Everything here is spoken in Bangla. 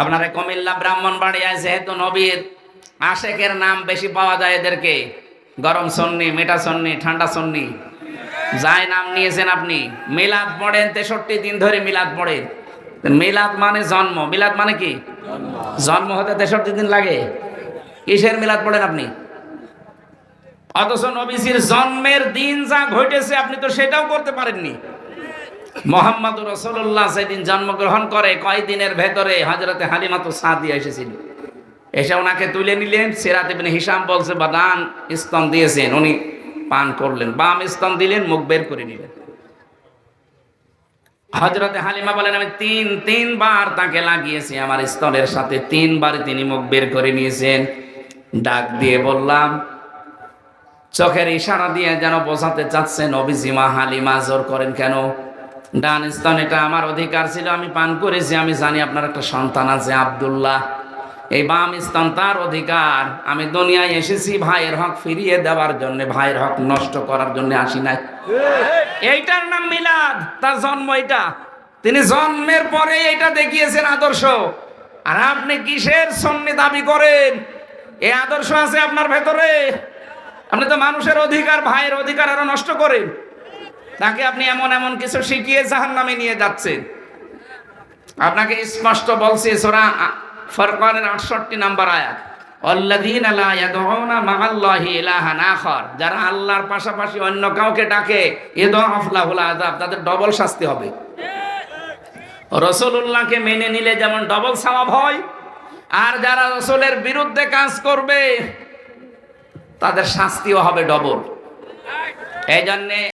আপনার কুমিল্লা ব্রাহ্মণবাড়িয়ায়, যেহেতু নবীর আশেকের নাম বেশি পাওয়া যায় এদেরকে, গরম সন্নি মেটা সন্নি, ঠান্ডা সন্নি, যাই নাম নিয়েছেন আপনি, মিলাদ পড়েন তেষট্টি দিন ধরে মিলাদ পড়েন মিলাদ মানে জন্ম, মিলাদ মানে কি? জন্ম হতে তেষট্টি দিন লাগে। কিসের মিলাদ পড়েন আপনি? অথচ নবীজির জন্মের দিন যা ঘটেছে, আপনি তো সেটাও করতে পারেননি। মোহাম্মদ রসল্লাহ সেদিন জন্মগ্রহণ করে কয় দিনের ভেতরে হজরতে হালিমা তো সাদিয়া এসেছিল। এসে ওনাকে তুলে নিলেন, সেরাত ইবনে হিসাম বলছে বা দান স্তন দিয়েছেন। উনি পান করলেন, বাম স্তন দিলেন, মুখ বের করে নিলেন। হজরতে হালিমা বলেন, আমি তিন, তিনবার তাকে লাগিয়েছি আমার স্তনের সাথে, তিনবার তিনি মুখ বের করে নিয়েছেন। ডাক দিয়ে বললাম, চোখের ইশারা দিয়ে যেন বোঝাতে চাচ্ছেন অভিজিমা হালিমা জোর করেন কেন? ডান স্তন, এটা আমার অধিকার ছিল, আমি পান করেছি, আমি জানি আপনার একটা সন্তান আছে, আব্দুল্লাহ। এই বাম স্তন তার অধিকার। আমি দুনিয়ায় এসেছি, ভাইয়ের হক ফিরিয়ে দেওয়ার জন্য, ভাইয়ের হক নষ্ট করার জন্য আসি নাই। এইটার নাম মিলাদ, তার জন্ম এটা। তিনি জন্মের পরে এটা দেখিয়েছেন আদর্শ। আর আপনি কিসের সন্নি দাবি করেন? এই আদর্শ আছে আপনার ভেতরে। আপনি তো মানুষের অধিকার, ভাইয়ের অধিকার আরও নষ্ট করেন। তাকে আপনি এমন এমন কিছু শিখিয়ে জাহান নামে নিয়ে যাচ্ছেন। আপনাকে স্পষ্ট বলছে, সোরা ফরকানের আটষট্টি নাম্বার আয়াত যারা আল্লাহর পাশাপাশি অন্য কাউকে ডাকে তাদের ডবল শাস্তি হবে। রসুল্লাহকে মেনে নিলে যেমন ডবল সওয়াব হয়, আর যারা রসুলের বিরুদ্ধে কাজ করবে, তাদের শাস্তিও হবে ডবল এই জন্যে